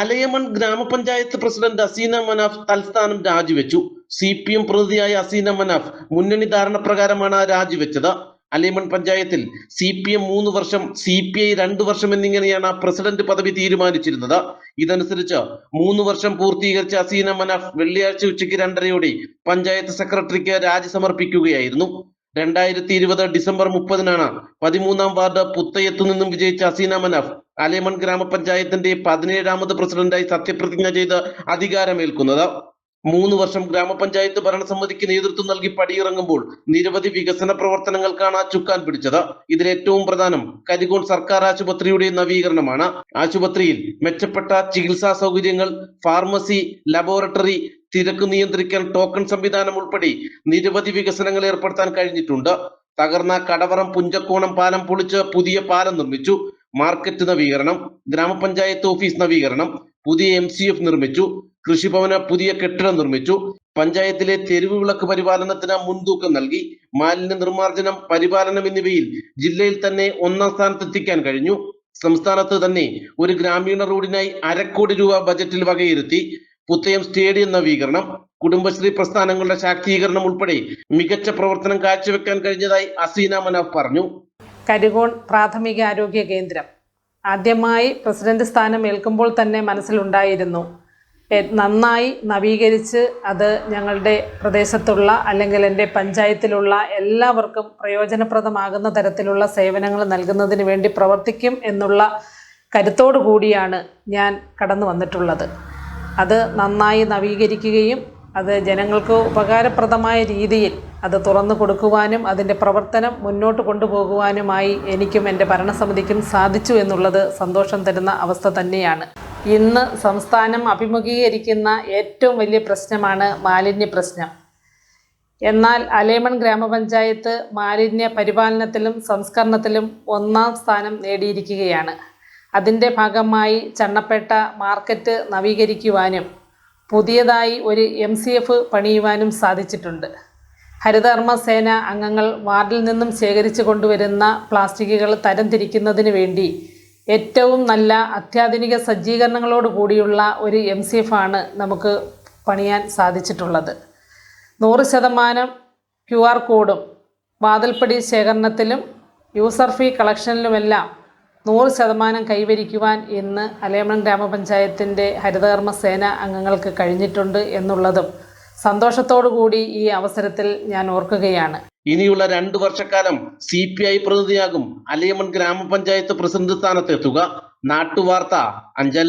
അലയമൺ ഗ്രാമപഞ്ചായത്ത് പ്രസിഡന്റ് അസീന മനാഫ് തൽസ്ഥാനം രാജിവെച്ചു. സി പി എം പ്രതിനിധിയായ അസീന മനാഫ് മുന്നണി ധാരണ പ്രകാരമാണ് രാജിവെച്ചത്. അലയമൺ പഞ്ചായത്തിൽ സി പി എം മൂന്ന് വർഷം സി പി ഐ രണ്ടു വർഷം എന്നിങ്ങനെയാണ് പ്രസിഡന്റ് പദവി തീരുമാനിച്ചിരുന്നത്. ഇതനുസരിച്ച് മൂന്ന് വർഷം പൂർത്തീകരിച്ച അസീന മനാഫ് വെള്ളിയാഴ്ച ഉച്ചയ്ക്ക് രണ്ടരയോടെ പഞ്ചായത്ത് സെക്രട്ടറിക്ക് രാജി സമർപ്പിക്കുകയായിരുന്നു. രണ്ടായിരത്തി ഇരുപത് ഡിസംബർ മുപ്പതിനാണ് പതിമൂന്നാം വാർഡ് പുത്തയത്തു നിന്നും വിജയിച്ച അസീന മനാഫ് അലേമൺ ഗ്രാമപഞ്ചായത്തിന്റെ പതിനേഴാമത് പ്രസിഡന്റായി സത്യപ്രതിജ്ഞ ചെയ്ത് അധികാരമേൽക്കുന്നത്. മൂന്ന് വർഷം ഗ്രാമപഞ്ചായത്ത് ഭരണസമിതിക്ക് നേതൃത്വം നൽകി പടിയിറങ്ങുമ്പോൾ നിരവധി വികസന പ്രവർത്തനങ്ങൾക്കാണ് ചുക്കാൻ പിടിച്ചത്. ഇതിൽ ഏറ്റവും പ്രധാനം കരികോൺ സർക്കാർ ആശുപത്രിയുടെ നവീകരണമാണ്. ആശുപത്രിയിൽ മെച്ചപ്പെട്ട ചികിത്സാ സൗകര്യങ്ങൾ ഫാർമസി ലബോറട്ടറി തിരക്ക് നിയന്ത്രിക്കാൻ ടോക്കൺ സംവിധാനം ഉൾപ്പെടെ നിരവധി വികസനങ്ങൾ ഏർപ്പെടുത്താൻ കഴിഞ്ഞിട്ടുണ്ട്. തകർന്ന കടവറം പുഞ്ചക്കോണം പാലം പൊളിച്ച് പുതിയ പാലം നിർമ്മിച്ചു. മാർക്കറ്റ് നവീകരണം ഗ്രാമപഞ്ചായത്ത് ഓഫീസ് നവീകരണം പുതിയ എം സി എഫ് നിർമ്മിച്ചു കൃഷിഭവന പുതിയ കെട്ടിടം നിർമ്മിച്ചു പഞ്ചായത്തിലെ തെരുവ് വിളക്ക് പരിപാലനത്തിന് മുൻതൂക്കം നൽകി മാലിന്യ നിർമ്മാർജനം പരിപാലനം എന്നിവയിൽ ജില്ലയിൽ തന്നെ ഒന്നാം സ്ഥാനത്തെത്തിക്കാൻ കഴിഞ്ഞു. സംസ്ഥാനത്ത് തന്നെ ഒരു ഗ്രാമീണ റോഡിനായി അരക്കോടി രൂപ ബജറ്റിൽ വകയിരുത്തി പുത്തയം സ്റ്റേഡിയം നവീകരണം കുടുംബശ്രീ പ്രസ്ഥാനങ്ങളുടെ ശാക്തീകരണം ഉൾപ്പെടെ മികച്ച പ്രവർത്തനം കാഴ്ചവെക്കാൻ കഴിഞ്ഞതായി അസീന മനാഫ് പറഞ്ഞു. കരികോൺ പ്രാഥമിക ആരോഗ്യ കേന്ദ്രം. ആദ്യമായി പ്രസിഡന്റ് സ്ഥാനം ഏൽക്കുമ്പോൾ തന്നെ മനസ്സിലുണ്ടായിരുന്നു. നന്നായി നവീകരിച്ച് അത് ഞങ്ങളുടെ പ്രദേശത്തുള്ള അല്ലെങ്കിൽ എന്റെ പഞ്ചായത്തിലുള്ള എല്ലാവർക്കും പ്രയോജനപ്രദമാകുന്ന തരത്തിലുള്ള സേവനങ്ങൾ നൽകുന്നതിന് വേണ്ടി പ്രവർത്തിക്കും എന്നുള്ള കരുത്തോടു കൂടിയാണ് ഞാൻ കടന്നു വന്നിട്ടുള്ളത്. അത് നന്നായി നവീകരിക്കുകയും അത് ജനങ്ങൾക്ക് ഉപകാരപ്രദമായ രീതിയിൽ അത് തുറന്നു കൊടുക്കുവാനും അതിന്റെ പ്രവർത്തനം മുന്നോട്ട് കൊണ്ടുപോകുവാനുമായി എനിക്കും എന്റെ ഭരണസമിതിക്കും സാധിച്ചു എന്നുള്ളത് സന്തോഷം തരുന്ന അവസ്ഥ തന്നെയാണ്. ഇന്ന് സംസ്ഥാനം അഭിമുഖീകരിക്കുന്ന ഏറ്റവും വലിയ പ്രശ്നമാണ് മാലിന്യ പ്രശ്നം. എന്നാൽ അലേമൺ ഗ്രാമപഞ്ചായത്ത് മാലിന്യ പരിപാലനത്തിലും സംസ്കരണത്തിലും ഒന്നാം സ്ഥാനം നേടിയിരിക്കുകയാണ്. അതിന്റെ ഭാഗമായി ചണ്ണപ്പേട്ട മാർക്കറ്റ് നവീകരിക്കുവാനും പുതിയതായി ഒരു എം പണിയുവാനും സാധിച്ചിട്ടുണ്ട്. ഹരിതകർമ്മ സേന അംഗങ്ങൾ വാർഡിൽ നിന്നും ശേഖരിച്ചു കൊണ്ടുവരുന്ന പ്ലാസ്റ്റിക്കുകൾ തരംതിരിക്കുന്നതിന് വേണ്ടി ഏറ്റവും നല്ല അത്യാധുനിക സജ്ജീകരണങ്ങളോട് കൂടിയുള്ള ഒരു എം സി എഫ് ആണ് നമുക്ക് പണിയാൻ സാധിച്ചിട്ടുള്ളത്. നൂറ് ശതമാനം ക്യു ആർ കോഡും വാതിൽപ്പടി ശേഖരണത്തിലും യൂസർ ഫീ കളക്ഷനിലുമെല്ലാം നൂറ് ശതമാനം കൈവരിക്കുവാൻ ഇന്ന് അലേമൺ ഗ്രാമപഞ്ചായത്തിന്റെ ഹരിതകർമ്മ സേന അംഗങ്ങൾക്ക് കഴിഞ്ഞിട്ടുണ്ട് എന്നുള്ളതും സന്തോഷത്തോടു കൂടി ഈ അവസരത്തിൽ ഞാൻ ഓർക്കുകയാണ്. ഇനിയുള്ള രണ്ടു വർഷക്കാലം സി പി ഐ പ്രതിനിധിയാകും അലയമൺ ഗ്രാമപഞ്ചായത്ത് പ്രസിഡന്റ് സ്ഥാനത്തെത്തുക. നാട്ടുവാർത്ത അഞ്ചൽ.